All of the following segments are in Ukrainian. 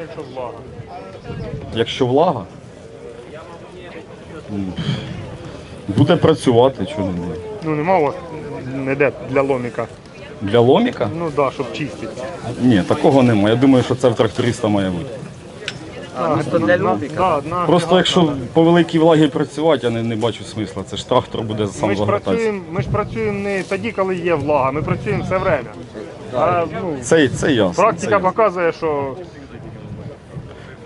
Якщо влага? Якщо влага, буде працювати, чого не буде. Ну нема у вас ніде для ломіка. Для ломіка? Ну так, да, щоб чистити. Ні, такого немає. Я думаю, що це в тракториста має бути. А, місто для ломіка? Да, одна Просто якщо по великій влагі працювати, я не, не бачу смисла. Це ж трактор буде сам ж загортатися. працюємо, ми ж працюємо не тоді, коли є влага, ми працюємо все время. А, ну, Це, це ясно. практика це показує, що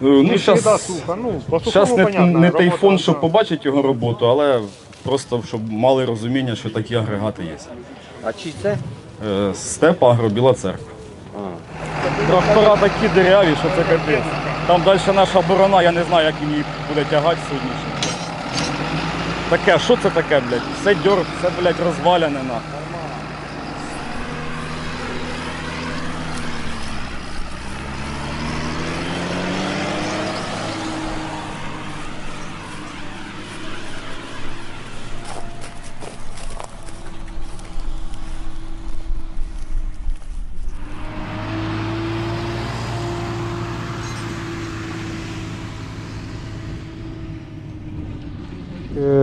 Ну, всегда суха. Ну, щас не, понятно. не той фон, щоб да. побачити його роботу, але просто щоб мали розуміння, що такі агрегати є. А чи це? Е, Степ Агро, Біла церква. Трактора такі дереві, що це капець. Там далі наша борона, я не знаю, як її буде тягати сьогодні. Таке, що це таке, блядь? Все дьор, все, блядь, розваляне нахуй.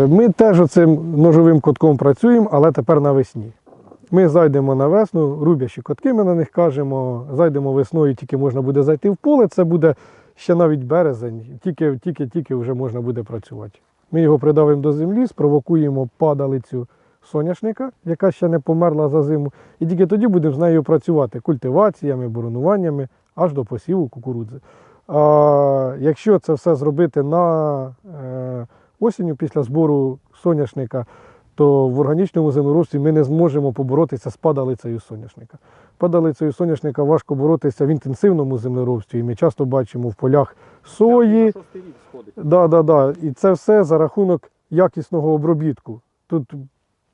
Ми теж цим ножовим котком працюємо, але тепер навесні. Ми зайдемо на весну, рубящі котки, ми на них кажемо. Зайдемо весною, тільки можна буде зайти в поле. Це буде ще навіть березень, тільки, тільки, тільки вже можна буде працювати. Ми його придавимо до землі, спровокуємо падалицю соняшника, яка ще не померла за зиму, і тільки тоді будемо з нею працювати культиваціями, боронуваннями аж до посіву кукурудзи. А якщо це все зробити на е, осінню після збору соняшника, то в органічному землеробстві ми не зможемо поборотися з падалицею соняшника. Падалицею соняшника важко боротися в інтенсивному землеробстві. І ми часто бачимо в полях сої. Да, да, да. І це все за рахунок якісного обробітку. Тут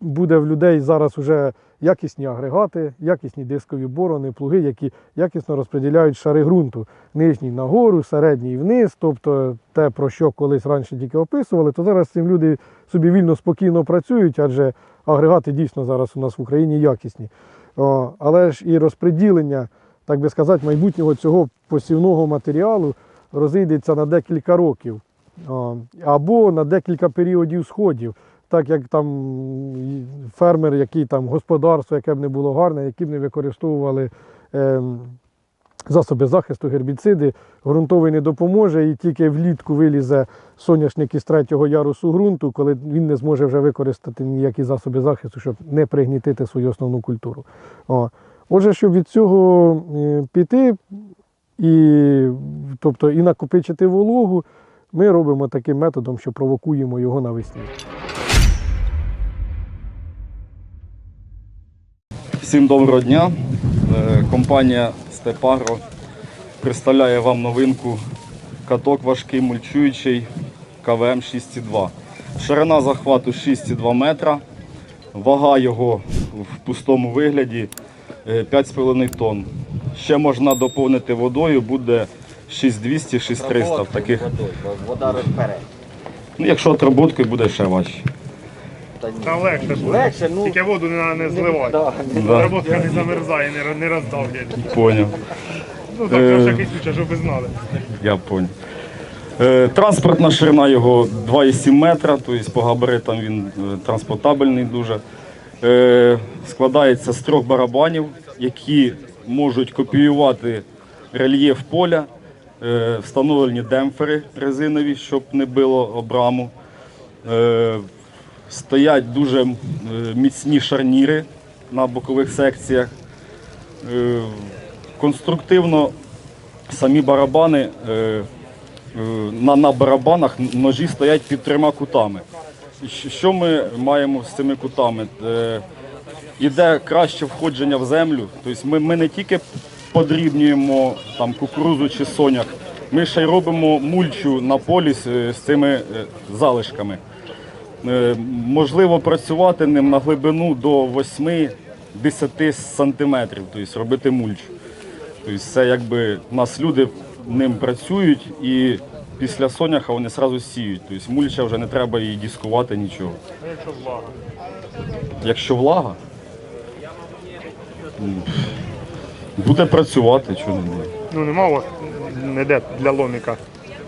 буде в людей зараз вже якісні агрегати, якісні дискові борони, плуги, які якісно розподіляють шари ґрунту. Нижній нагору, середній вниз. Тобто те, про що колись раніше тільки описували, то зараз цим люди собі вільно спокійно працюють, адже агрегати дійсно зараз у нас в Україні якісні. Але ж і розподілення, так би сказати, майбутнього цього посівного матеріалу розійдеться на декілька років або на декілька періодів сходів. Так як там фермер, який там господарство, яке б не було гарне, які б не використовували ем, засоби захисту, гербіциди, ґрунтовий не допоможе і тільки влітку вилізе соняшник із третього ярусу ґрунту, коли він не зможе вже використати ніякі засоби захисту, щоб не пригнітити свою основну культуру. О. Отже, щоб від цього е, піти і, тобто, і накопичити вологу, ми робимо таким методом, що провокуємо його навесні. Всім доброго дня. Е, Компанія Степагро представляє вам новинку каток важкий мульчуючий КВМ 6,2. Ширина захвату 6,2 метра. Вага його в пустому вигляді е, 5,5 тонн. Ще можна доповнити водою, буде 6200-6300 в таких. Вода розпере. Ну, якщо отработкою буде ще важче. Та ні. Та легше буде. Легше, ну. Тільки воду не, не зливати. Да. Да. Роботка не замерзає, не, не роздавлять. Поняв. Ну так, Е. на всякий случай, щоб ви знали. Я понял. Е, Транспортна ширина його 2,7 метра, тобто по габаритам він е, транспортабельний дуже. Е, Складається з трьох барабанів, які можуть копіювати рельєф поля, е, встановлені демпфери резинові, щоб не било обраму. Е, Стоять дуже е, міцні шарніри на бокових секціях. Е, Конструктивно самі барабани е, на, на барабанах ножі стоять під трьома кутами. Що ми маємо з цими кутами? Іде краще входження в землю. Тобто ми, не тільки подрібнюємо там, кукурузу чи соняк, ми ще й робимо мульчу на полі з, цими залишками. Е, Можливо працювати ним на глибину до 8-10 сантиметрів, тобто робити мульчу. Тобто це якби у нас люди ним працюють і після соняха вони одразу сіють. Тобто мульча вже не треба її дискувати нічого. Якщо влага? Якщо влага, буде працювати, чого не. Ну нема вас не де для ломіка.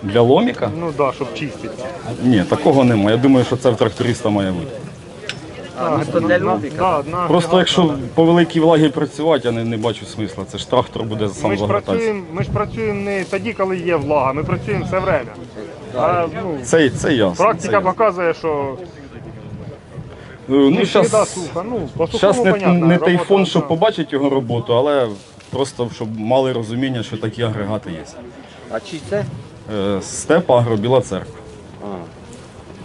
Для ломіка? Ну так, да, щоб чистити. Ні, такого немає. Я думаю, що це в тракториста має бути. А, ну, то для лобіка. Да, одна Просто якщо по великій влагі працювати, я не, не бачу смисла. Це ж трактор буде сам Ми ж загортатися. працюємо, ми ж працюємо не тоді, коли є влага, ми працюємо все время. А, ну, Це, це ясно. практика це ясно. показує, що Е, Ну, не щас, сухо. Ну, по щас сухому не, понятно. не той робота, щоб побачити його роботу, але просто щоб мали розуміння, що такі агрегати є. А чи це? Е, Степ Агро, Біла церква. А.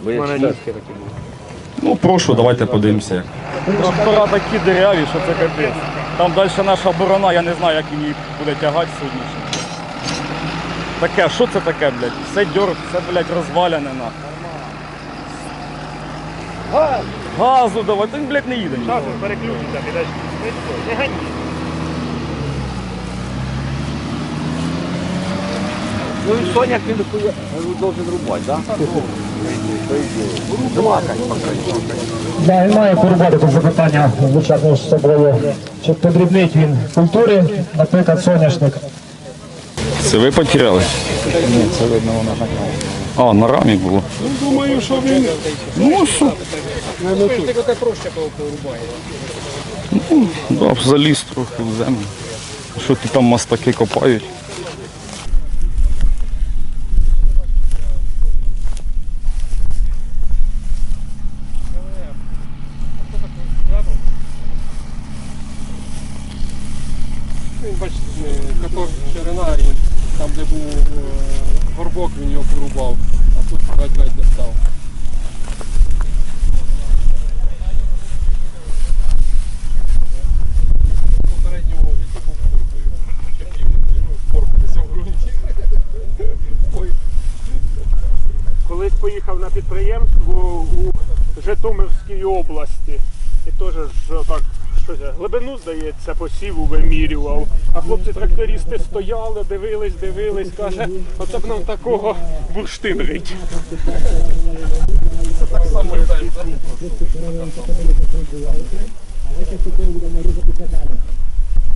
Бо У я мене читав. такі були. Ну прошу, давайте подивимося. як. Трактора такі дереві, що це капець. Там далі наша борона, я не знаю, як її буде тягати сьогодні. Таке, що це таке, блядь? Все дьор, все, блядь, розваляне нахуй. Газу давай, він, блядь, не їде. Зараз переключиться, підеш. Не гані. Ну і соняк він хуя- должен рубати, так? Рубака. Да, він має порубати тут запитання звичайно з собою. Чи подрібнить він культури, наприклад, соняшник. Це ви потеряли? Ні, це видно воно А, на рамі було. Ну, думаю, що він. Ну, що? Ну, да, заліз трохи в землю. Що ти там мастаки копають? Він, бачите, не- каток ширина, і там, де був е, горбок, він його порубав, а тут ледь-ледь достав. В Попередньому віку був куркою. Поркатися в ґрунті. Колись поїхав на підприємство у Житомирській області. І теж так щось глибину, здається, посіву вимірював. А хлопці-трактористи стояли, дивились, дивились, каже, оце б нам такого бурштин рить. Це так само різається.